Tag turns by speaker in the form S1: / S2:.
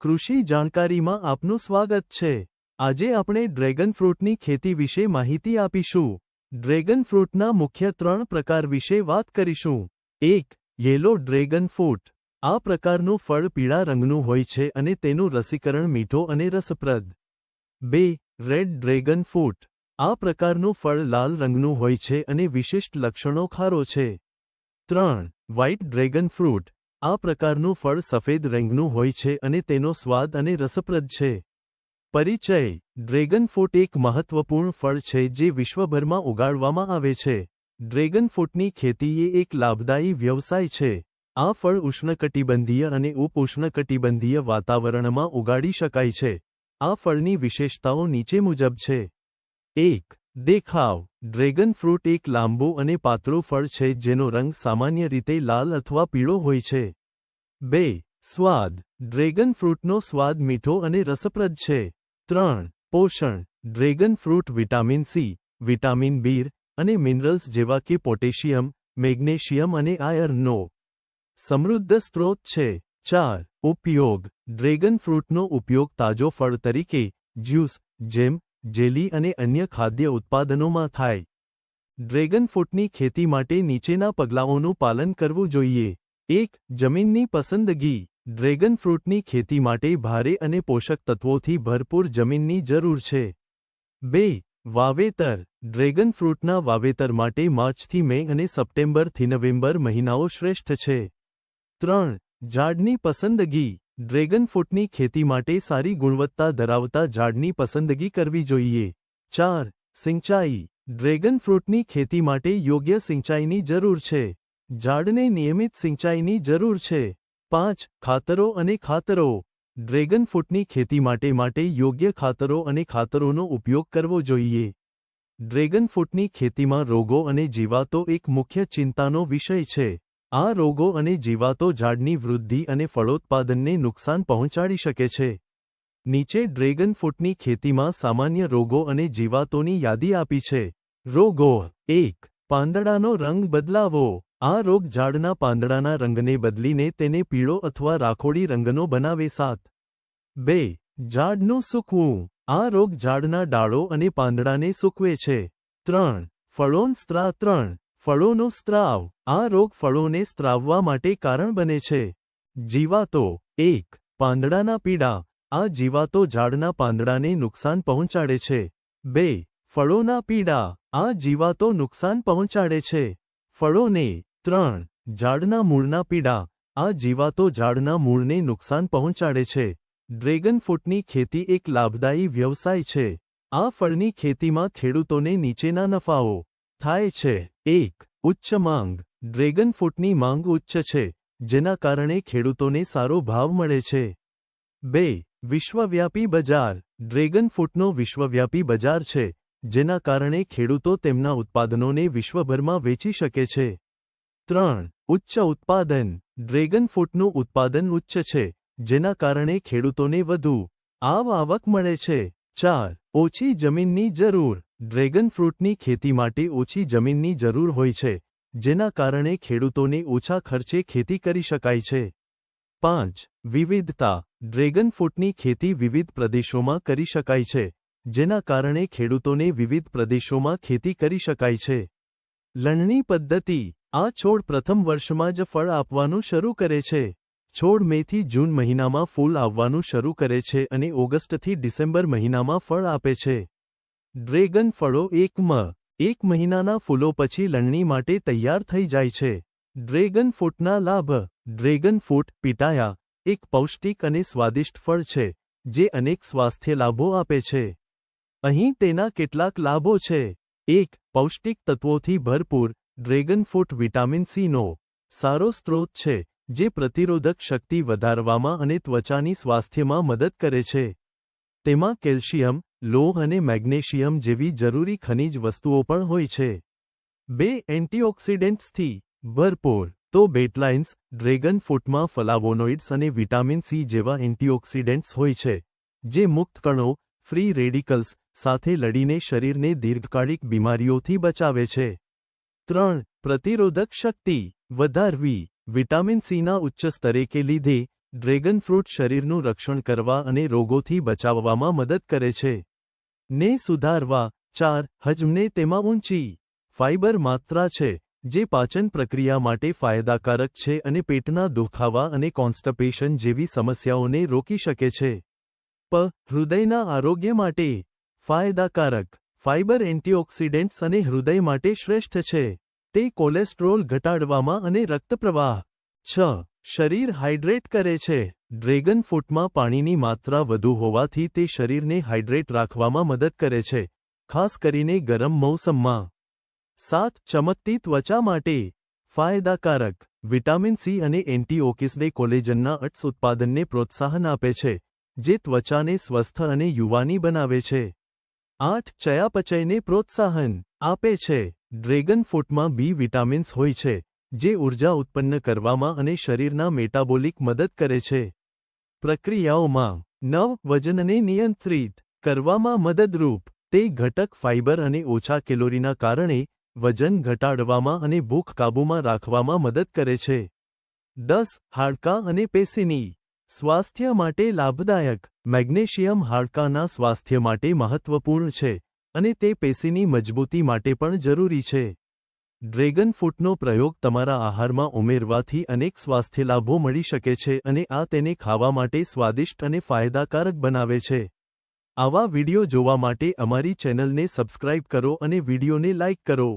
S1: કૃષિ જાણકારીમાં આપનું સ્વાગત છે. આજે આપણે ડ્રેગન ફ્રૂટની ખેતી વિશે માહિતી આપીશું. ડ્રેગન ફ્રૂટના મુખ્ય ત્રણ પ્રકાર વિશે વાત કરીશું. એક, યેલો ડ્રેગન ફ્રૂટ. આ પ્રકારનું ફળ પીળા રંગનું હોય છે અને તેનું રસીકરણ મીઠો અને રસપ્રદ. બે, રેડ ડ્રેગન ફ્રૂટ. આ પ્રકારનું ફળ લાલ રંગનું હોય છે અને વિશિષ્ટ લક્ષણો ખારો છે. ત્રણ, વ્હાઇટ ડ્રેગન ફ્રૂટ. આ પ્રકારનું ફળ સફેદ રંગનું હોય છે અને તેનો સ્વાદ અને રસપ્રદ છે. પરિચય. ડ્રેગન ફ્રૂટ એક મહત્વપૂર્ણ ફળ છે જે વિશ્વભરમાં ઉગાડવામાં આવે છે. ડ્રેગન ફ્રૂટની ખેતી એ એક લાભદાયી વ્યવસાય છે. આ ફળ ઉષ્ણકટિબંધીય અને ઉપઉષ્ણકટિબંધીય વાતાવરણમાં ઉગાડી શકાય છે. આ ફળની વિશેષતાઓ નીચે મુજબ છે. એક દેખાવ. ડ્રેગન ફ્રૂટ એક લાંબુ અને પાતળો ફળ છે જેનો રંગ સામાન્ય રીતે લાલ અથવા પીળો હોય છે. બે. સ્વાદ. ડ્રેગન ફ્રૂટનો સ્વાદ મીઠો અને રસપ્રદ છે. ત્રણ. પોષણ. Dragon fruit vitamin C, vitamin બીર અને મિનરલ્સ જેવા કે પોટેશિયમ, મેગ્નેશિયમ અને આયર્નનો સમૃદ્ધ સ્ત્રોત છે. ચાર. ઉપયોગ. ડ્રેગન ફ્રૂટનો ઉપયોગ તાજો ફળ તરીકે, જ્યુસ, જેમ જેલી અને અન્ય ખાદ્ય ઉત્પાદનોમાં થાય. ડ્રેગન ફ્રૂટની ખેતી માટે નીચેના પગલાઓનું પાલન કરવું જોઈએ. એક, જમીનની પસંદગી. ડ્રેગન ફ્રૂટની ખેતી માટે ભારે અને પોષક તત્વોથી ભરપૂર જમીનની જરૂર છે. બે, વાવેતર. ડ્રેગન ફ્રૂટના વાવેતર માટે માર્ચથી મે અને સપ્ટેમ્બરથી નવેમ્બર મહિનાઓ શ્રેષ્ઠ છે. ત્રણ, ઝાડની પસંદગી. ડ્રેગન ફ્રૂટની ખેતી માટે સારી ગુણવત્તા ધરાવતા ઝાડની પસંદગી કરવી જોઈએ. ચાર, સિંચાઈ. ડ્રેગન ફ્રૂટની ખેતી માટે યોગ્ય સિંચાઈની જરૂર છે. ઝાડને નિયમિત સિંચાઈની જરૂર છે. પાંચ, ખાતરો અને ખાતરો. ડ્રેગન ફ્રૂટની ખેતી માટે માટે યોગ્ય ખાતરો અને ખાતરોનો ઉપયોગ કરવો જોઈએ. ડ્રેગન ફ્રૂટની ખેતીમાં રોગો અને જીવાતો એક મુખ્ય ચિંતાનો વિષય છે. આ રોગો અને જીવાતો ઝાડની વૃદ્ધિ અને ફળોત્પાદનને નુકસાન પહોંચાડી શકે છે. નીચે ડ્રેગન ફ્રૂટની ખેતીમાં સામાન્ય રોગો અને જીવાતોની યાદી આપી છે. રોગો એક, પાંદડાનો રંગ બદલાવો. આ રોગ ઝાડના પાંદડાના રંગને બદલીને તેને પીળો અથવા રાખોડી રંગનો બનાવે સાત. બે, ઝાડનું સૂકવું. આ રોગ ઝાડના ડાળો અને પાંદડાને સૂકવે છે. ત્રણ, ફળોન સ્ત્રા ત્રણ ફળોનો સ્ત્રાવ. આ રોગ ફળોને સ્ત્રાવવા માટે કારણ બને છે. જીવાતો. એક, પાંદડાના પીડા. આ જીવાતો ઝાડના પાંદડાને નુકસાન પહોંચાડે છે. બે, ફળોના પીડા. આ જીવાતો નુકસાન પહોંચાડે છે. ફળોને. ત્રણ, ઝાડના મૂળના પીડા. આ જીવાતો ઝાડના મૂળને નુકસાન પહોંચાડે છે. ડ્રેગન ફ્રૂટની ખેતી એક લાભદાયી વ્યવસાય છે. આ ફળની ખેતીમાં ખેડૂતોને નીચેના નફાઓ થાય છે. એક, ઉચ્ચ માંગ. ડ્રેગન ફ્રૂટની માંગ ઉચ્ચ છે, જેના કારણે ખેડૂતોને સારો ભાવ મળે છે. બે, વિશ્વવ્યાપી બજાર. ડ્રેગન ફ્રૂટનો વિશ્વવ્યાપી બજાર છે, જેના કારણે ખેડૂતો તેમના ઉત્પાદનોને વિશ્વભરમાં વેચી શકે છે. ત્રણ, ઉચ્ચ ઉત્પાદન. ડ્રેગન ફ્રૂટનું ઉત્પાદન ઉચ્ચ છે, જેના કારણે ખેડૂતોને વધુ આવ આવક મળે છે. ચાર, ઓછી જમીનની જરૂર. ડ્રેગન ફ્રૂટની ખેતી માટે ઓછી જમીનની જરૂર હોય છે, જેના કારણે ખેડૂતોને ઓછા ખર્ચે ખેતી કરી શકાય છે. પાંચ, વિવિધતા. ડ્રેગન ફ્રૂટની ખેતી વિવિધ પ્રદેશોમાં કરી શકાય છે, જેના કારણે ખેડૂતોને વિવિધ પ્રદેશોમાં ખેતી કરી શકાય છે. લણણી પદ્ધતિ. આ છોડ પ્રથમ વર્ષમાં જ ફળ આપવાનું શરૂ કરે છે. છોડ મેથી જૂન મહિનામાં ફૂલ આવવાનું શરૂ કરે છે અને ઓગસ્ટથી ડિસેમ્બર મહિનામાં ફળ આપે છે. ડ્રેગન ફળો એક મ, એક મહિનાના ફૂલો પછી લણણી માટે તૈયાર થઈ જાય છે. ડ્રેગન ફ્રૂટના લાભ, ડ્રેગન ફ્રૂટ પીટાયા, એક પૌષ્ટિક અને સ્વાદિષ્ટ ફળ છે, જે અનેક સ્વાસ્થ્ય લાભો આપે છે. અહીં તેના કેટલાક લાભો છે. એક, પૌષ્ટિક તત્વોથી ભરપૂર, ડ્રેગન ફ્રૂટ વિટામિન સીનો સારો સ્ત્રોત છે, જે પ્રતિરોધક શક્તિ વધારવામાં અને ત્વચાની સ્વાસ્થ્યમાં મદદ કરે છે. તેમાં કેલ્શિયમ લોહ અને મેગ્નેશિયમ જેવી જરૂરી ખનિજ વસ્તુઓ પણ હોય છે. બે એન્ટીઓક્સિડન્ટ્સથી ભરપૂર, તો બેટલાઇન્સ, ડ્રેગન ફ્રૂટમાં ફલાવોનોઇડ્સ અને વિટામિન સી જેવા એન્ટીઓક્સિડન્ટ્સ હોય છે, જે મુક્ત કણો, ફ્રી રેડિકલ્સ સાથે લડીને શરીરને દીર્ઘકાળિક બીમારીઓથી બચાવે છે. ત્રણ, પ્રતિરોધક શક્તિ વધારવી. વિટામિન સીના ઉચ્ચ સ્તરે કે લીધે ડ્રેગન ફ્રૂટ શરીરનું રક્ષણ કરવા અને રોગોથી બચાવવામાં મદદ કરે છે. ને સુધારવા, ચાર, હજમને તેમાં ઊંચી. ફાઇબર માત્રા છે, જે પાચન પ્રક્રિયા માટે ફાયદાકારક છે અને પેટના દુખાવા અને કોન્સ્ટપેશન જેવી સમસ્યાઓને રોકી શકે છે. પ, હૃદયના આરોગ્ય માટે ફાયદાકારક. ફાઇબર એન્ટીઓક્સિડન્ટ્સ અને હૃદય માટે શ્રેષ્ઠ છે. તે કોલેસ્ટ્રોલ ઘટાડવામાં અને રક્તપ્રવાહ. છ શરીર હાઇડ્રેટ કરે છે. ડ્રેગન ફ્રૂટમાં પાણીની માત્રા વધુ હોવાથી તે શરીરને હાઇડ્રેટ રાખવામાં મદદ કરે છે, ખાસ કરીને ગરમ મૌસમમાં. સાત, ચમકતી ત્વચા માટે ફાયદાકારક. વિટામિન સી અને એન્ટીઓકિસડે કોલેજનના અટ્સ ઉત્પાદનને પ્રોત્સાહન આપે છે, જે ત્વચાને સ્વસ્થ અને યુવાની બનાવે છે. આઠ, ચયાપચયને પ્રોત્સાહન આપે છે. ડ્રેગન ફ્રૂટમાં બી વિટામિન્સ હોય છે જે ઊર્જા ઉત્પન્ન કરવામાં અને શરીરના મેટાબોલિક મદદ કરે છે. પ્રક્રિયાઓમાં નવ વજનને નિયંત્રિત કરવામાં મદદરૂપ, તે ઘટક ફાઇબર અને ઓછા કેલોરીના કારણે વજન ઘટાડવામાં અને ભૂખ કાબૂમાં રાખવામાં મદદ કરે છે. દસ, હાડકાં અને પેશીની સ્વાસ્થ્ય માટે લાભદાયક, મેગ્નેશિયમ હાડકાના સ્વાસ્થ્ય માટે મહત્વપૂર્ણ છે અને તે પેશીની મજબૂતી માટે પણ જરૂરી છે. ડ્રેગન ફૂટનો પ્રયોગ તમારા આહારમાં ઉમેરવાથી અનેક સ્વાસ્થ્ય લાભો મળી શકે છે અને આ તેને ખાવા માટે સ્વાદિષ્ટ અને ફાયદાકારક બનાવે છે. આવા વિડિયો જોવા માટે અમારી ચેનલને સબસ્ક્રાઇબ કરો અને વિડિયોને લાઇક કરો.